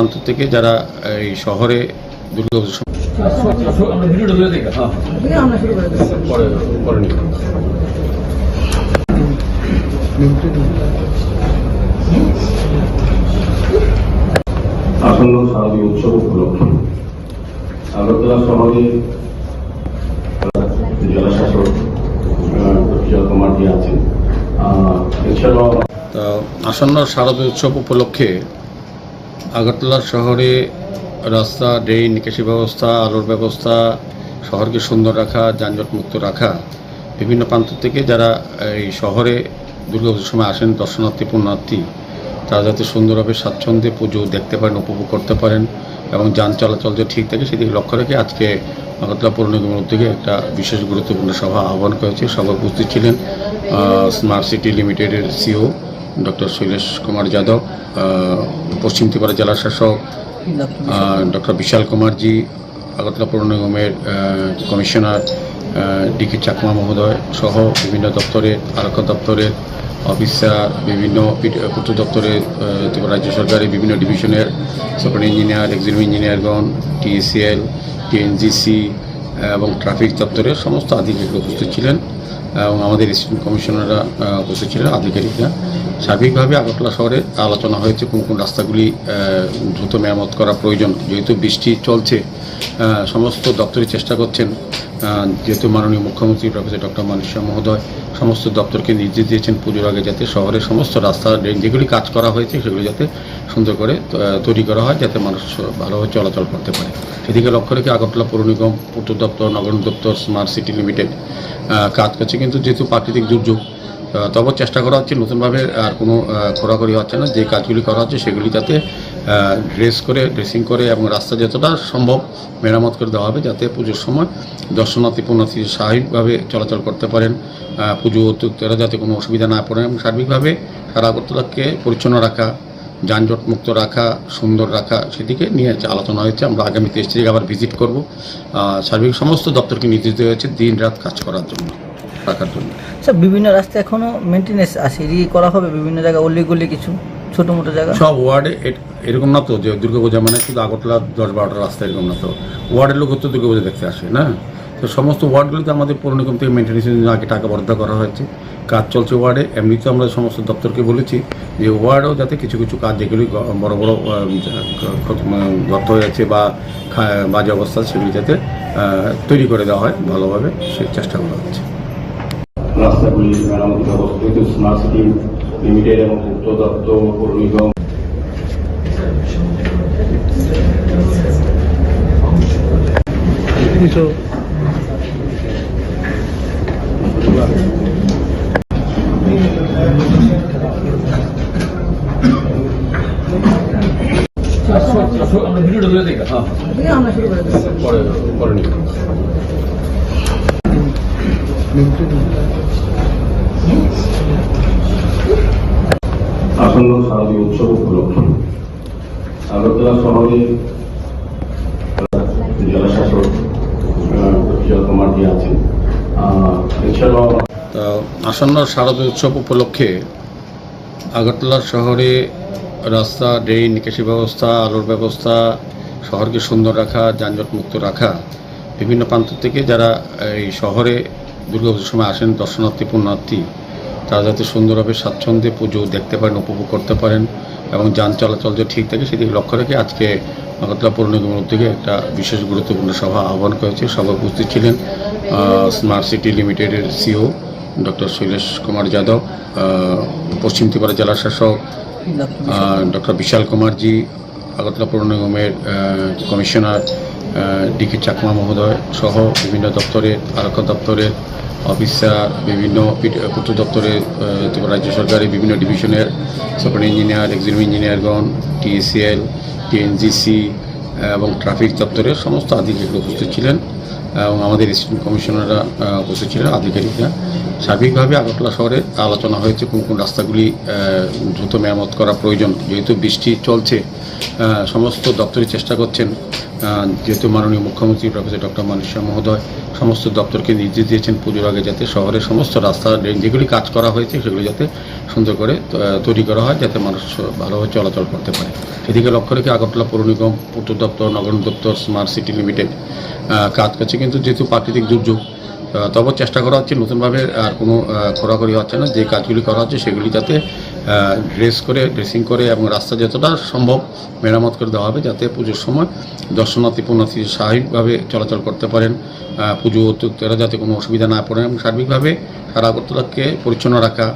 প্রান্ত থেকে যারা এই শহরে দুর্গাপুজো আসন্ন শারদীয় উৎসব উপলক্ষে আগরতলা শহরে জেলা শাসক কুমার জি আছেন। এছাড়াও আসন্ন শারদীয় উৎসব উপলক্ষে আগরতলা শহরে রাস্তা, ড্রেন, নিকাশি ব্যবস্থা, আলোর ব্যবস্থা, শহরকে সুন্দর রাখা যানজট মুক্ত রাখা, বিভিন্ন প্রান্ত থেকে যারা এই শহরে দুর্গাপুজোর সময় আসেন, দর্শনার্থী, পুণ্যার্থী, তারা যাতে সুন্দরভাবে স্বাচ্ছন্দ্যে পুজো দেখতে পারেন, উপভোগ করতে পারেন এবং যান চলাচল যে ঠিক থাকে সেদিকে লক্ষ্য রেখে আজকে আগরতলা পৌর নিগমের উদ্যোগে একটা বিশেষ গুরুত্বপূর্ণ সভা আহ্বান করেছে। সভায় উপস্থিত ছিলেন স্মার্ট সিটি লিমিটেডের সিও ডক্টর শৈলেশ কুমার যাদব পশ্চিম ত্রিপুরা জেলা শাসক ডক্টর বিশাল কুমারজি আগরতলা পৌর নিগমের কমিশনার ডিকে চাকমা মহোদয় সহ বিভিন্ন দপ্তরের আরক্ষা দপ্তরের অফিসার বিভিন্ন পূর্ত দপ্তরের ত্রিপুরা রাজ্য সরকারের বিভিন্ন ডিভিশনের সুপার ইঞ্জিনিয়ার এক্সিকিউটিভ ইঞ্জিনিয়ারগণ টিএসিএল টিএনজিসি এবং ট্রাফিক দপ্তরের সমস্ত আধিকারিকরা উপস্থিত ছিলেন। এবং আমাদের স্টুডেন্ট কমিশনাররা উপস্থিত ছিলেন আধিকারিকরা সার্বিকভাবে আগরতলা শহরে আলোচনা হয়েছে কোন কোন রাস্তাগুলি দ্রুত মেরামত করা প্রয়োজন। যেহেতু বৃষ্টি চলছে সমস্ত দপ্তরে চেষ্টা করছেন যেহেতু মাননীয় মুখ্যমন্ত্রী প্রফেসর ডক্টর শাহ মহোদয় সমস্ত দপ্তরকে নির্দেশ দিয়েছেন পুজোর আগে যাতে শহরের সমস্ত রাস্তা যেগুলি কাজ করা হয়েছে সেগুলি যাতে সুন্দর করে তৈরি করা হয় যাতে মানুষ ভালোভাবে চলাচল করতে পারে। এদিকে লক্ষ্য রেখে আগরতলা পৌর নিগম পূর্ত দপ্তর নগর দপ্তর স্মার্ট সিটি লিমিটেড কাজ করছে। কিন্তু যেহেতু প্রাকৃতিক দুর্যোগ তবে চেষ্টা করা হচ্ছে নতুনভাবে আর কোনো আহ, খোরাখুরি হচ্ছে না। যে কাজগুলি করা হচ্ছে সেগুলি যাতে ড্রেস করে ড্রেসিং করে এবং রাস্তা যতটা সম্ভব মেরামত করে দেওয়া হবে যাতে পুজোর সময় দর্শনার্থী পুণ্যার্থী স্বাভাবিকভাবে চলাচল করতে পারেন। পুজো উদ্যোক্তারা যাতে কোনো অসুবিধা না পড়ে। এবং সার্বিকভাবে সারা আগরতলাকে পরিচ্ছন্ন রাখা যানজট মুক্ত রাখা সুন্দর রাখা সেদিকে নিয়ে আলোচনা হয়েছে আমরা আগামী তেইশ তারিখ আবার ভিজিট করব। সার্বিক সমস্ত দপ্তরকে নির্দেশ দেওয়া হয়েছে দিন রাত কাজ করার জন্য রাখার জন্য। স্যার বিভিন্ন রাস্তা এখনও মেনটেনেন্স আছে রি করা হবে বিভিন্ন জায়গায় অলিগলি কিছু ছোট মোটো জায়গা? সব ওয়ার্ডে এরকম না তো যে দুর্গাপূজা মানে শুধু আগরতলা দশ বারোটা রাস্তা এরকম না তো। ওয়ার্ডের লোক তো দুর্গাপূজা দেখতে আসে না? তো সমস্ত ওয়ার্ডগুলিতে আমাদের পৌর নিগম থেকে মেনটেন্সের জন্য আগে টাকা বরাদ্দ করা হয়েছে। কাজ চলছে ওয়ার্ডে এমনিতে আমরা সমস্ত দপ্তরকে বলেছি যে ওয়ার্ডেও যাতে কিছু কিছু কাজ যেগুলি বড় বড় গর্ত হয়ে আছে বা খা- বাজে অবস্থা সেগুলি যাতে তৈরি করে দেওয়া হয় ভালোভাবে সে চেষ্টা করা হচ্ছে। রাস্তাগুলি মেরামতি ব্যবস্থা স্মার্ট সিটি লিমিটেড এবং পূর্ত দপ্তর পৌর নিগম। আসন্ন শারদীয় উৎসব উপলক্ষে আগরতলা শহরে জেলা শাসক আছেন। এছাড়াও আসন্ন শারদীয় উৎসব উপলক্ষে আগরতলা শহরে রাস্তা, ড্রেন নিকাশি ব্যবস্থা, আলোর ব্যবস্থা, শহরকে সুন্দর রাখা, যানজট মুক্ত রাখা। বিভিন্ন প্রান্ত থেকে যারা এই শহরে দুর্গাপুজোর সময় আসেন, দর্শনার্থী, পুণ্যার্থী, তারা যাতে সুন্দরভাবে স্বাচ্ছন্দ্যে পুজো দেখতে পারেন, উপভোগ করতে পারেন এবং যান চলাচল যে ঠিক থাকে সেদিকে লক্ষ্য রেখে আজকে আগরতলা পৌর নিগমের উদ্যোগে একটা বিশেষ গুরুত্বপূর্ণ সভা আহ্বান করেছে। সভায় উপস্থিত ছিলেন স্মার্ট সিটি লিমিটেডের সিও ডক্টর শৈলেশ কুমার যাদব পশ্চিম ত্রিপুরা জেলা শাসক ডক্টর বিশাল কুমারজি আগরতলা পৌর নিগমের কমিশনার ডিকে চাকমা মহোদয় সহ বিভিন্ন দপ্তরের আরক্ষা দপ্তরের অফিসার বিভিন্ন পূর্ত দপ্তরের ত্রিপুরা রাজ্য সরকারের বিভিন্ন ডিভিশনের সুপার ইঞ্জিনিয়ার এক্সিকিউটিভ ইঞ্জিনিয়ারগণ টিএসিএল টিএনজিসি এবং ট্রাফিক দপ্তরের সমস্ত আধিকারিকরা উপস্থিত ছিলেন। এবং আমাদের স্টুডেন্ট কমিশনাররা উপস্থিত ছিলেন, আধিকারিকরা। সার্বিকভাবে আগরতলা শহরে আলোচনা হয়েছে কোন কোন রাস্তাগুলি দ্রুত মেরামত করা প্রয়োজন। যেহেতু বৃষ্টি চলছে সমস্ত দপ্তরই চেষ্টা করছেন যেহেতু মাননীয় মুখ্যমন্ত্রী প্রফেসর ডক্টর মানিক মহোদয়, সমস্ত দপ্তরকে নির্দেশ দিয়েছেন পুজোর আগে যাতে শহরের সমস্ত রাস্তা যেগুলি কাজ করা হয়েছে, সেগুলি যাতে সুন্দর করে তৈরি করা হয়, যাতে মানুষ ভালোভাবে চলাচল করতে পারে। এদিকে লক্ষ্য রেখে আগরতলা পৌর নিগম পূর্ত দপ্তর, নগর দপ্তর স্মার্ট সিটি লিমিটেড কাজ করছে। কিন্তু যেহেতু প্রাকৃতিক দুর্যোগ তবে চেষ্টা করা হচ্ছে। নতুনভাবে আর কোনো খোরাখুরি হচ্ছে না। যে কাজগুলি করা হচ্ছে, সেগুলি যাতে ড্রেস করে ড্রেসিং করে এবং রাস্তা যতটা সম্ভব মেরামত করে দেওয়া হবে যাতে পুজোর সময় দর্শনার্থী, পুণ্যার্থী স্বাভাবিকভাবে চলাচল করতে পারেন। পুজো উদ্যোক্তারা যাতে কোনো অসুবিধা না পড়ে এবং সার্বিকভাবে সারা আগরতলাকে পরিচ্ছন্ন রাখা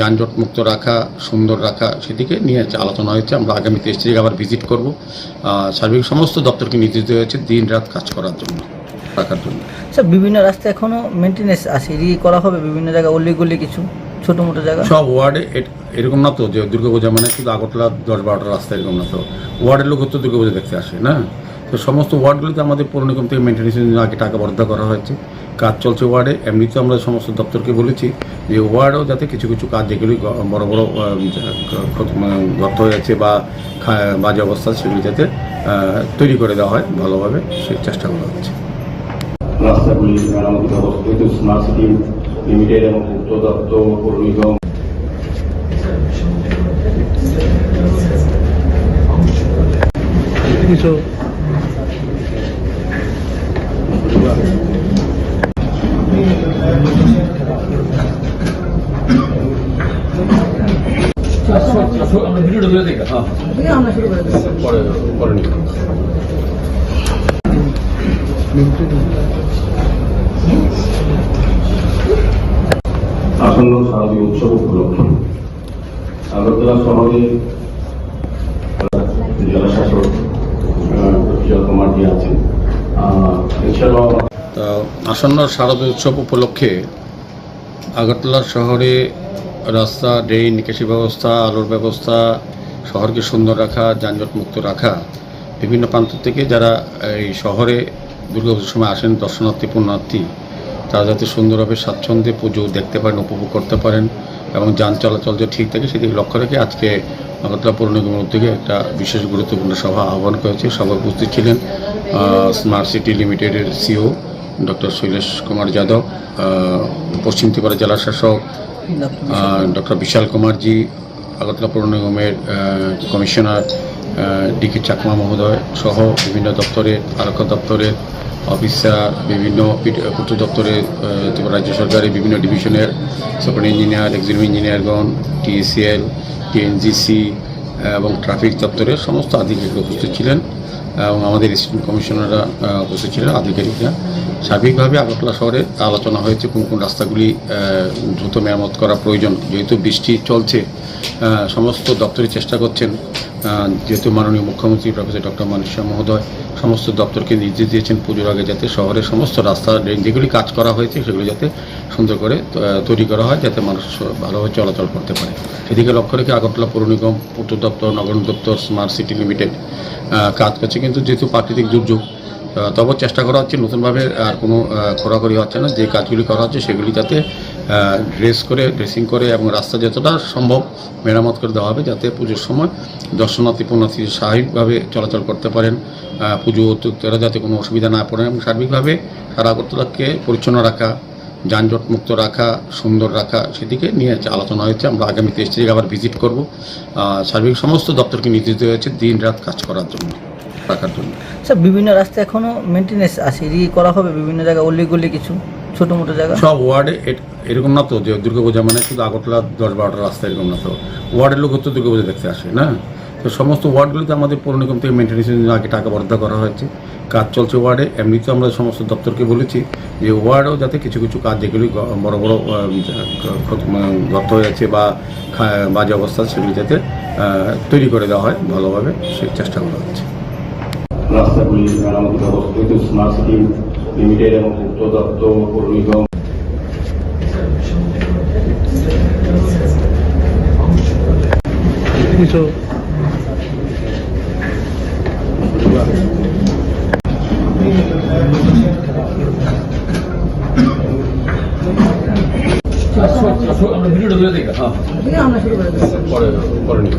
যানজট মুক্ত রাখা, সুন্দর রাখা সেদিকে নিয়ে আলোচনা হয়েছে। আমরা আগামী তেইশ তারিখ আবার ভিজিট করব সার্বিক সমস্ত দপ্তরকে নির্দেশ দেওয়া হয়েছে দিন রাত কাজ করার জন্য, রাখার জন্য। স্যার, বিভিন্ন রাস্তা এখনও মেনটেনেন্স আছে রি করা হবে বিভিন্ন জায়গায় অলিগুলি কিছু? ছোটো মোটো জায়গা? সব ওয়ার্ডে এরকম না তো যে দুর্গাপূজা মানে শুধু আগরতলা দশ বারোটা রাস্তা এরকম না তো। ওয়ার্ডের লোক তো দুর্গাপূজা দেখতে আসে না? তো সমস্ত ওয়ার্ডগুলিতে আমাদের পৌর নিগম থেকে মেনটেন্সের জন্য আগে টাকা বরাদ্দ করা হয়েছে। কাজ চলছে ওয়ার্ডে। এমনিতে আমরা সমস্ত দপ্তরকে বলেছি যে ওয়ার্ডেও যাতে কিছু কিছু কাজ যেগুলি বড় বড় মানে হয়ে আছে বা বাজে অবস্থা সেগুলি যাতে তৈরি করে দেওয়া হয় ভালোভাবে সেই চেষ্টা করা হচ্ছে। রাস্তাগুলি মেরামতি ব্যবস্থা স্মার্ট সিটি লিমিটেড এবং পূর্ত দপ্তর পৌর নিগম ভিডিওটা দেখি হ্যাঁ পরে পরে নিব আসন্ন শারদীয় উৎসব উপলক্ষে আগরতলা শহরে জেলা শাসক আছেন আসন্ন শারদীয় উৎসব উপলক্ষে আগরতলা শহরে রাস্তা, ড্রেন, নিকাশি ব্যবস্থা, আলোর ব্যবস্থা, শহরকে সুন্দর রাখা, যানজট মুক্ত রাখা, বিভিন্ন প্রান্ত থেকে যারা এই শহরে দুর্গাপুজোর সময় আসেন, দর্শনার্থী, পুণ্যার্থী তারা যাতে সুন্দরভাবে স্বাচ্ছন্দ্যে পুজো দেখতে পারেন, উপভোগ করতে পারেন এবং যান চলাচল যে ঠিক থাকে সেদিকে লক্ষ্য রেখে আজকে আগরতলা পৌর নিগমের উদ্যোগে একটা বিশেষ গুরুত্বপূর্ণ সভা আহ্বান করেছে। সভায় উপস্থিত ছিলেন স্মার্ট সিটি লিমিটেডের সিও ডক্টর শৈলেশ কুমার যাদব পশ্চিম ত্রিপুরা জেলা শাসক ডক্টর বিশাল কুমারজি আগরতলা পৌর নিগমের কমিশনার ডিকে চাকমা মহোদয় সহ বিভিন্ন দপ্তরের আরক্ষা দপ্তরের অফিসার বিভিন্ন পূর্ত ত্রিপুরা রাজ্য সরকারের বিভিন্ন ডিভিশনের সুপার ইঞ্জিনিয়ার এক্সিকিউটিভ ইঞ্জিনিয়ারগণ টিএসিএল টিএনজিসি এবং ট্রাফিক দপ্তরের সমস্ত আধিকারিকরা উপস্থিত ছিলেন, এবং আমাদের স্টুডেন্ট কমিশনাররা উপস্থিত ছিলেন, আধিকারিকরা। সার্বিকভাবে আগরতলা শহরে আলোচনা হয়েছে কোন কোন রাস্তাগুলি দ্রুত মেরামত করা প্রয়োজন। যেহেতু বৃষ্টি চলছে সমস্ত দপ্তরে চেষ্টা করছেন যেহেতু মাননীয় মুখ্যমন্ত্রী প্রফেসর ডক্টর মানিক মহোদয় সমস্ত দপ্তরকে নির্দেশ দিয়েছেন পুজোর আগে যাতে শহরের সমস্ত রাস্তা যেগুলি কাজ করা হয়েছে সেগুলি যাতে সুন্দর করে তৈরি করা হয় যাতে মানুষ ভালোভাবে চলাচল করতে পারে। এদিকে লক্ষ্য রেখে আগরতলা পৌর নিগম পূর্ত দপ্তর নগর দপ্তর স্মার্ট সিটি লিমিটেড কাজ করছে। কিন্তু যেহেতু প্রাকৃতিক দুর্যোগ তবে চেষ্টা করা হচ্ছে নতুনভাবে আর কোনো আহ, খোরাখুরি হচ্ছে না। যে কাজগুলি করা হচ্ছে সেগুলি যাতে ড্রেস করে ড্রেসিং করে এবং রাস্তা যতটা সম্ভব মেরামত করে দেওয়া হবে যাতে পুজোর সময় দর্শনার্থী, পুণ্যার্থী স্বাভাবিকভাবে চলাচল করতে পারেন পুজো উদ্যোক্তারা যাতে কোনো অসুবিধা না পড়ে এবং সার্বিকভাবে সারা আগরতলাকে পরিচ্ছন্ন রাখা যানজট মুক্ত রাখা, সুন্দর রাখা সেদিকে নিয়ে আলোচনা হয়েছে, আমরা আগামী তেইশ তারিখ আবার ভিজিট করব। সার্বিক সমস্ত দপ্তরকে নির্দেশ দেওয়া হয়েছে দিন রাত কাজ করার জন্য, রাখার জন্য। স্যার, বিভিন্ন রাস্তা এখনও মেনটেনেন্স আছে করা হবে বিভিন্ন জায়গায় অলিগুলি কিছু? ছোটো মোটো জায়গা? সব ওয়ার্ডে এরকম না তো যে দুর্গাপূজা মানে শুধু আগরতলা দশ বারোটা রাস্তা এরকম না তো। ওয়ার্ডের লোক হচ্ছে দুর্গাপূজা দেখতে আসে না? তো সমস্ত ওয়ার্ডগুলিতে আমাদের পৌর নিগম থেকে মেনটেন্সের জন্য আগে টাকা বরাদ্দ করা হয়েছে। কাজ চলছে ওয়ার্ডে। এমনিতে আমরা সমস্ত দপ্তরকে বলেছি যে ওয়ার্ডেও যাতে কিছু কিছু কাজ যেগুলি বড় বড় ক্ষত- মানে গর্ত হয়ে আছে বা খা- বাজে অবস্থা সেগুলি যাতে তৈরি করে দেওয়া হয় ভালোভাবে সেই চেষ্টা করা হচ্ছে। রাস্তাগুলি মেরামতি ব্যবস্থা স্মার্ট সিটি লিমিটেড এবং পূর্ত দপ্তর পৌর নিগম আমরা ভিডিওটা তুলে দেখি হ্যাঁ পরে পরে নিব।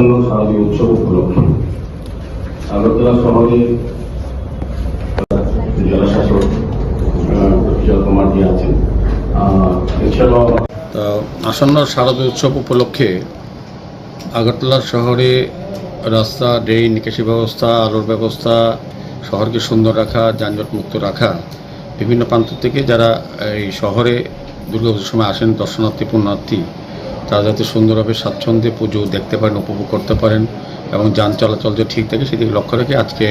আসন্ন শারদীয় উৎসব উপলক্ষে। আগরতলা শহরে আসন্ন শারদীয় উৎসব উপলক্ষে আগরতলা শহরে রাস্তা, ড্রেন, নিকাশি ব্যবস্থা, আলোর ব্যবস্থা, শহরকে সুন্দর রাখা যানজট মুক্ত রাখা, বিভিন্ন প্রান্ত থেকে যারা এই শহরে দুর্গাপুজোর সময় আসেন, দর্শনার্থী, পুণ্যার্থী তারা যাতে সুন্দরভাবে স্বাচ্ছন্দ্যে পুজো দেখতে পারেন, উপভোগ করতে পারেন এবং যান চলাচল যে ঠিক থাকে সেদিকে লক্ষ্য রেখে আজকে